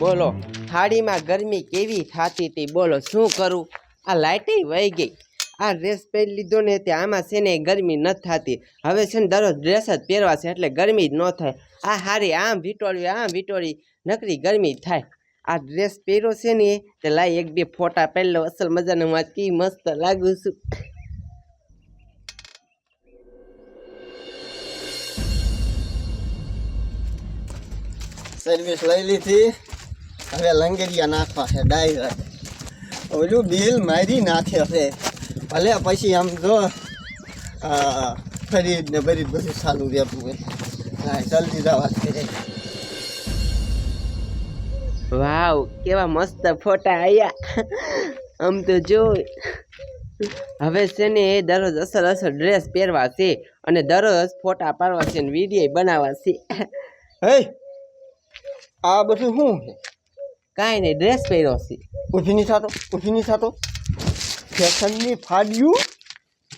બોલો, થાળીમાં ગરમી કેવી થતી હતી બોલો, શું કરું? આ લાઇટે વહી ગઈ. આ ડ્રેસ પહેરી લીધો ને તે આમાં છે ને ગરમી નથી થતી. હવે છે ને દરરોજ ડ્રેસ જ પહેરવા છે એટલે ગરમી જ ન થાય. આ હારી આમ વીટોળવી આમ વીટોળી, નકરી ગરમી થાય. આ ડ્રેસ પહેર્યો છે ને તે લાઈ એક બે ફોટા પહેરલો અસલ મજાનો હું કી મસ્ત લાગુ છું. સર્વિસ લઈ લીધી. હવે લંગેરિયા નાખવા છે ડાયરેક્ટ ઓલું બિલ મારી નાખે છે ભલે પછી આમ જો ફરી ને ફરી બધું સારું રહેતું હોય. હા જલ્દી જવા કરે વાવ કેવા મસ્ત ફોટા આયા. આમ તો જો હવે છે ને એ દરરોજ અસલ અસલ ડ્રેસ પહેરવા છે અને દરરોજ ફોટા પાડવા છે અને વીડિયો બનાવવા છે. હે આ બધું શું છે? કાંઈ નહીં ડ્રેસ પહેર્યો છે. થતો ઊભી નહીં થતો ફેશનની ફાડ્યું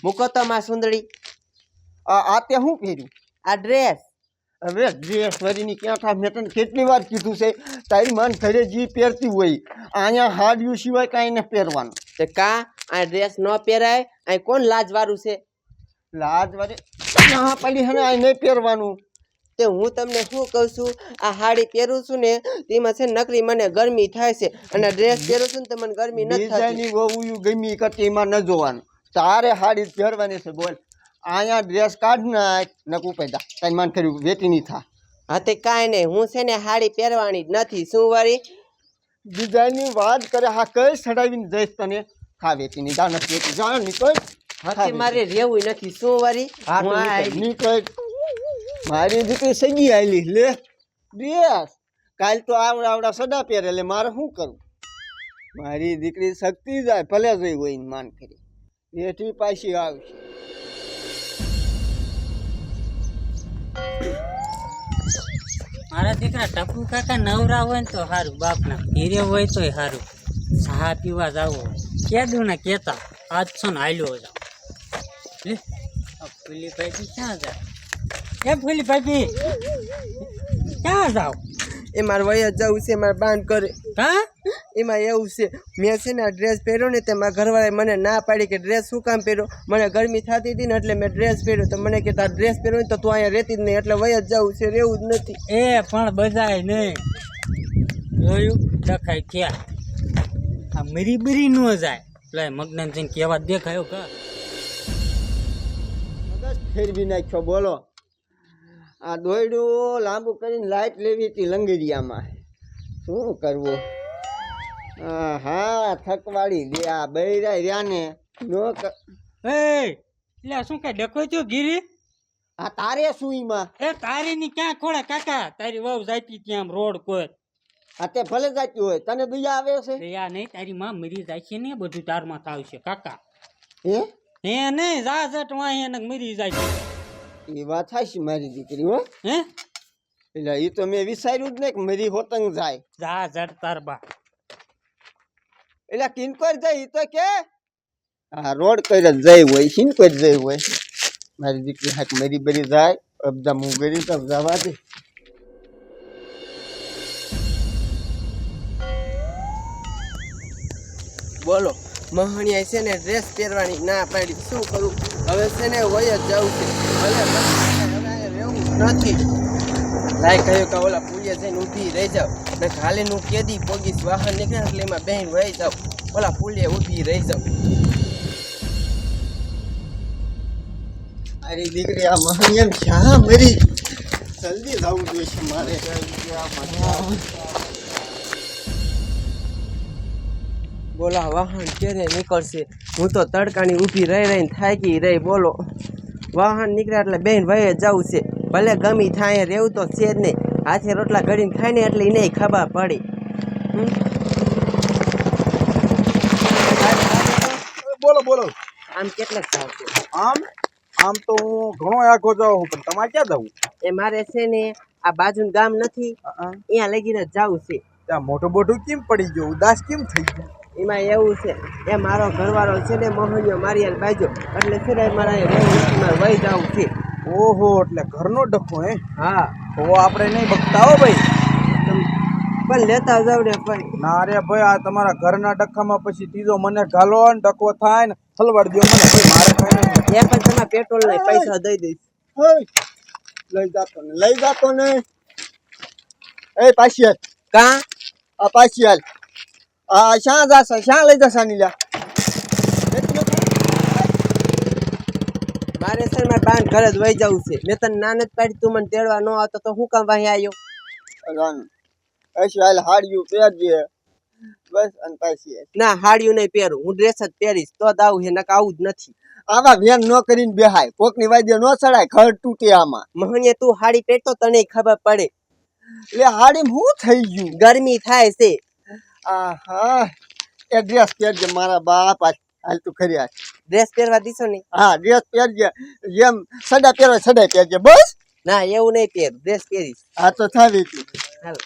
મૂકો તો માં સુંદરી. આ તે શું પહેર્યું? આ ડ્રેસ હવે ડ્રેસ વરીની ક્યાં થાય? મેં તને કેટલી વાર કીધું છે તારી માન ઘરે જે પહેરતી હોય અહીંયા હાડ્યું સિવાય કાંઈ ન પહેરવાનું. તે કા? આ ડ્રેસ ન પહેરાય? અહીં કોણ લાજવાળું છે? લાજવાળી હા પડી હે આ નહીં પહેરવાનું. તે હું તમને શું કહું છું? આ સાડી પહેરું છું ને તેમાં છે નકરી મને ગરમી થાય છે અને ડ્રેસ પહેરું છું ને તો મને ગરમી નથી થતી. ગમી કરતી એમાં ન જોવાનું. તારે સાડી પહેરવાની છે બોલ. અહીંયા ડ્રેસ કાઢ નાખ નકું પેદા તારી મન કર્યું વેતી નહીં થા હા તે કાંઈ નહીં. હું છે ને સાડી પહેરવાની જ નથી. શું વળી? બીજાની વાત કરે હા કઈ સડાવીને જઈશ તને? ખા વેતીની દાનત વેતી જા નીકળ. મારે રહેવું નથી. શું વળી? હા હું નીકળ. મારી દીકરી સગી આવેલી લે, બેસ. કાલ તો આવડા આવડા સડા પહેરે એટલે મારે શું કરવું મારી દીકરી શક્તિ જાય, ભલે જઈ હોય માન કરી. બેઠી પાછી આવશે. મારા દીકરા ટપુ કાકા નવરા હોય ને તો સારું બાપના હીરે હોય તોય સારું ચા પીવા જાવો કેદું ને કેતા, આજ છો ને હાલ્યો જાવ. લે, આ ભાઈ ક્યાં જાય? એ ફૂલી ભાઈ ક્યાં જાવ એ મારે વય જ જવું છે મારે બાંધ કરે. હા? એમાં એવું છે મેં છે ને આ ડ્રેસ પહેર્યો ને તેમાં ઘરવાળાએ મને ના પાડી કે ડ્રેસ શું કામ પહેર્યો? મને ગરમી થતી હતી ને એટલે મેં ડ્રેસ પહેર્યો. તો મને કે તાર ડ્રેસ પહેર્યો ને તો તું અહીંયા રહેતી જ નહીં એટલે વય જ જવું છે રહેવું જ નથી. એ પણ બધાય નહીં. જોયું? ડખાય ક્યાં આ મરી બરી ન જાય. એટલે મગનન સિંહ કેવા દેખાયો કા ફેરવી નાખ્યો બોલો. આ દોયડું લાંબુ કરીને લાઈટ લેવી હતી લંગેરિયામાં. શું કરવું? હા હા થકવાડી દે આ બૈરા રહ્યા ને. નો એટલે શું કે ડકો છો ગીરી? આ તારે સુઈમાં ઈમાં? એ તારી ની ક્યાં ખોળે કાકા? તારી વહુ જાતી ત્યાં આમ રોડ કોઈ આ તે ભલે જાતી હોય તને દયા આવે છે? દયા નહીં તારી માં મરી જાય છે ને બધું તારમાં થાવશે કાકા. હે? હે નહીં જા જટ વાંહે મરી જાય છે. એ વાત થાય છે મારી દીકરી હો. હે? એટલે એ તો મેં વિચાર્યું જ ને કે મારી હોતંગ જાય. જા જટ તાર બા. એટલે કિનકોર જાય એ તો કે આ રોડ કઈ જઈ હોય કિનકોર જઈ હોય. મારી દીકરી હાક મરી બરી જાય અબદા હું ગરી તો જવા દે બોલો મહણિયા છે ને ડ્રેસ પહેરવાની ના પાડી. શું કરું? હવે છે ને વય જ જવું છે. નથી. લાય કહ્યું કે ઓલા પુલિયા જઈને ઊભી રહી જાવ ને ખાલી નું કેદી પોગીશ વાહન નીકળે એટલે એમાં બેન વહી જાવ ઓલા પુલિયા ઊભી રહી જાવ મારી દીકરી આ મહણિયમ ક્યાં મરી? જલ્દી જવું જોઈશે મારે. બોલા વાહન ક્યારે નીકળશે? હું તો તડકાની ઊભી રહી રહીને થાકી રહી બોલો. વાહન નીકળ્યા એટલે બેન ભાઈએ જવું છે. ભલે ગમી થાય રહેવું તો છે જ નહીં. હાથે રોટલા ઘડીને ખાઈને એટલે એને ખબર પડી? બોલો બોલો. આમ કેટલાક થાવ છે? આમ? આમ તો હું ઘણો આખો જાઉં પણ તમારે ક્યાં જવું? એ મારે છે ને આ બાજુનું ગામ નથી. અહીંયા લગીને જવું છે. ત્યાં મોટું મોટું કેમ પડી ગયું? ઉદાસ કેમ થઈ ગયું? એમાં એવું છે એ મારો ઘરવાળો છે ને મોહનિયો મારિયાલ બાજુ. એટલે છે ને મારે અહીંયા વહી જાઉં છે. ઓહો એટલે ઘરનો ડખો હે? હા. ઓ આપણે નહીં બગતા હો ભાઈ પણ લેતા જાવ ને ભાઈ ના રે ભાઈ આ તમારા ઘરના ડખામાં પછી ત્રીજો મને ઘાલો ને ડખો થાય ને હલવાડ દો મને ભાઈ મારે કાંઈ નથી. એ પણ તમે પેટ્રોલ ને પૈસા દઈ દઈશ. લઈ જાતો ને લઈ જાતો ને. એ પાછી હાલ. કા? આ પાછી હાલ. આ શ્યાં જાશે? શ્યાં લઈ જશે નીલા? મારે સર મારે બાન ઘરે જ વહી જવું છે. મેં તને ના જ પાડી તું મને તેડવા ન આવતો તો હું કામ વાહી આવ્યો પછી હાલ હાડ્યું પહેરજે. બસ અને પછી ના હાડ્યું નહીં પહેરું. હું ડ્રેસ જ પહેરીશ તો જ આવું છે નકા આવું જ નથી. આવા વેન ન કરીને બેહાય. કોકની વાજે ન ચડાય ઘર તૂટે આમાં. મહણીએ તું હાડી પહેરતો તને ખબર પડે. એટલે હાડી શું થઈ ગયું? ગરમી થાય છે. આહા. એ ડ્રેસ પહેરજે મારા બાપ આ. હાલ તું ખરી હાલ ડ્રેસ પહેરવા દીશો ને? હા ડ્રેસ પહેરજે. જેમ સડા પહેરવા સડા પહેરજે બસ. ના એવું નહીં પહેર. ડ્રેસ પહેરીશ. હા તો થાવી તું. હાલો.